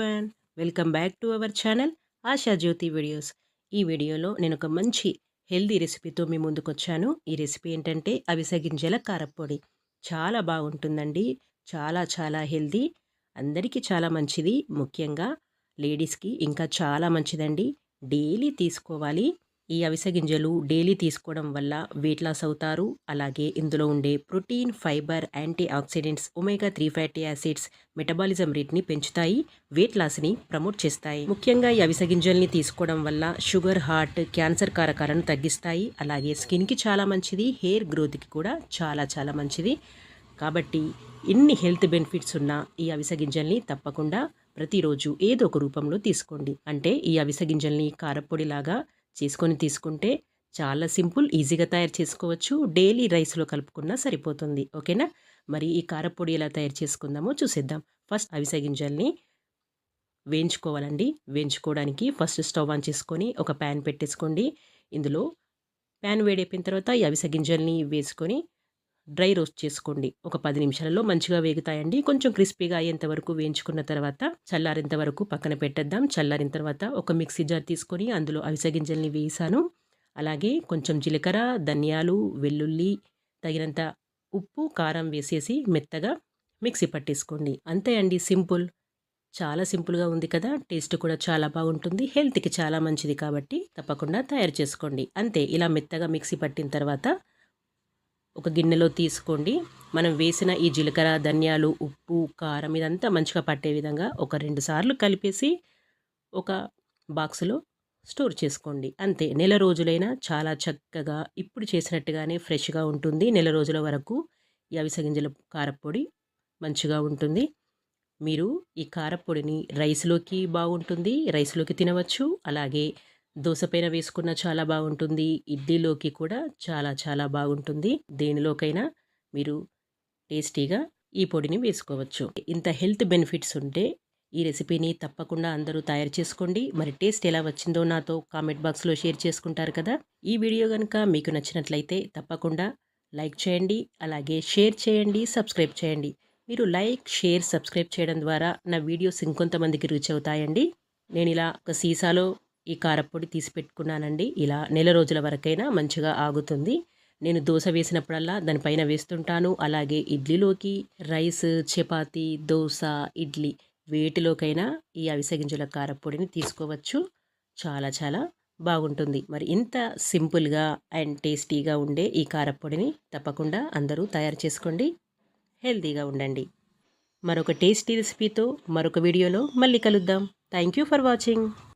One welcome back to our channel Asha Jyothi videos ఈ వీడియోలో నేను ఒక మంచి హెల్దీ రెసిపీతో మీ ముందుకు వచ్చాను ఈ రెసిపీ ఏంటంటే అవిసె గింజల కారప్పొడి. చాలా బాగుంటుందండి. చాలా చాలా హెల్దీ అందరికీ చాలా మంచిది. ముఖ్యంగా లేడీస్కి ఇంకా చాలా మంచిదండి. డైలీ తీసుకోవాలి. ఈ అవిసె గింజలు డైలీ తీసుకోవడం వల్ల వెయిట్ లాస్ అవుతారు. అలాగే ఇందులో ఉండే protein fibre antioxidants omega three fatty acids metabolism రేట్ని పెంచుతాయి వెయిట్ లాస్ని ప్రమోట్ చేస్తాయి. ముఖ్యంగా ఈ అవిసె గింజల్ని తీసుకోవడం వల్ల షుగర్ హార్ట్ క్యాన్సర్ కారకాలను తగ్గిస్తాయి. అలాగే స్కిన్కి చాలా మంచిది హెయిర్ గ్రోత్కి కూడా చాలా చాలా మంచిది. కాబట్టి ఇన్ని హెల్త్ బెనిఫిట్స్ ఉన్న ఈ అవిసె గింజల్ని తప్పకుండా ప్రతిరోజు ఏదో ఒక రూపంలో తీసుకోండి. అంటే ఈ అవిసె గింజల్ని కారపొడిలాగా చేసుకొని తీసుకుంటే చాలా సింపుల్ ఈజీగా తయారు చేసుకోవచ్చు. డైలీ రైస్లో కలుపుకున్నా సరిపోతుంది. ఓకేనా? మరి ఈ కారపొడి ఎలా తయారు చేసుకుందామో చూసేద్దాం. ఫస్ట్ అవిసె గింజల్ని వేయించుకోవాలండి. వేయించుకోవడానికి ఫస్ట్ స్టవ్ ఆన్ చేసుకొని ఒక ప్యాన్ పెట్టేసుకోండి. ఇందులో ప్యాన్ వేడైపోయిన తర్వాత ఈ అవిసె గింజల్ని వేసుకొని డ్రై రోస్ట్ చేసుకోండి. ఒక పది నిమిషాలలో మంచిగా వేగుతాయండి. కొంచెం క్రిస్పీగా అయ్యేంత వరకు వేయించుకున్న తర్వాత చల్లారేంత వరకు పక్కన పెట్టేద్దాం. చల్లారిన తర్వాత ఒక మిక్సీ జార్ తీసుకొని అందులో అవిసె గింజల్ని వేసాను. అలాగే కొంచెం జీలకర్ర ధనియాలు వెల్లుల్లి తగినంత ఉప్పు కారం వేసేసి మెత్తగా మిక్సీ పట్టేసుకోండి. అంతే అండి సింపుల్. చాలా సింపుల్గా ఉంది కదా. టేస్ట్ కూడా చాలా బాగుంటుంది. హెల్త్కి చాలా మంచిది కాబట్టి తప్పకుండా తయారు చేసుకోండి. అంతే ఇలా మెత్తగా మిక్సీ పట్టిన తర్వాత ఒక గిన్నెలో తీసుకోండి. మనం వేసిన ఈ జీలకర్ర ధనియాలు ఉప్పు కారం ఇదంతా మంచిగా పట్టే విధంగా ఒక రెండు సార్లు కలిపేసి ఒక బాక్సులో స్టోర్ చేసుకోండి. అంతే. నెల రోజులైనా చాలా చక్కగా ఇప్పుడు చేసినట్టుగానే ఫ్రెష్గా ఉంటుంది. నెల రోజుల వరకు ఈ అవిసె గింజల కారపొడి మంచిగా ఉంటుంది. మీరు ఈ కారపొడిని రైస్లోకి బాగుంటుంది. రైస్లోకి తినవచ్చు. అలాగే దోసపైన వేసుకున్న చాలా బాగుంటుంది. ఇడ్లీలోకి కూడా చాలా చాలా బాగుంటుంది. దేనిలోకైనా మీరు టేస్టీగా ఈ పొడిని వేసుకోవచ్చు. ఇంత హెల్త్ బెనిఫిట్స్ ఉంటే ఈ రెసిపీని తప్పకుండా అందరూ తయారు చేసుకోండి. మరి టేస్ట్ ఎలా వచ్చిందో నాతో కామెంట్ బాక్స్లో షేర్ చేసుకుంటారు కదా? ఈ వీడియో కనుక మీకు నచ్చినట్లయితే తప్పకుండా లైక్ చేయండి. అలాగే షేర్ చేయండి సబ్స్క్రైబ్ చేయండి. మీరు లైక్ షేర్ సబ్స్క్రైబ్ చేయడం ద్వారా నా వీడియోస్ ఇంకొంతమందికి రీచ్ అవుతాయండి. నేను ఇలా ఒక సీసాలో ఈ కారపొడి తీసి పెట్టుకున్నానండి. ఇలా నెల రోజుల వరకైనా మంచిగా ఆగుతుంది. నేను దోశ వేసినప్పుడల్లా దానిపైన వేస్తుంటాను. అలాగే ఇడ్లీలోకి రైస్ చపాతి దోశ ఇడ్లీ వేటిలోకైనా ఈ అవిసె గింజల కారపొడిని తీసుకోవచ్చు. చాలా చాలా బాగుంటుంది. మరి ఇంత సింపుల్గా అండ్ టేస్టీగా ఉండే ఈ కారపొడిని తప్పకుండా అందరూ తయారు చేసుకోండి. హెల్తీగా ఉండండి. మరొక టేస్టీ రెసిపీతో మరొక వీడియోలో మళ్ళీ కలుద్దాం. Thank you for watching.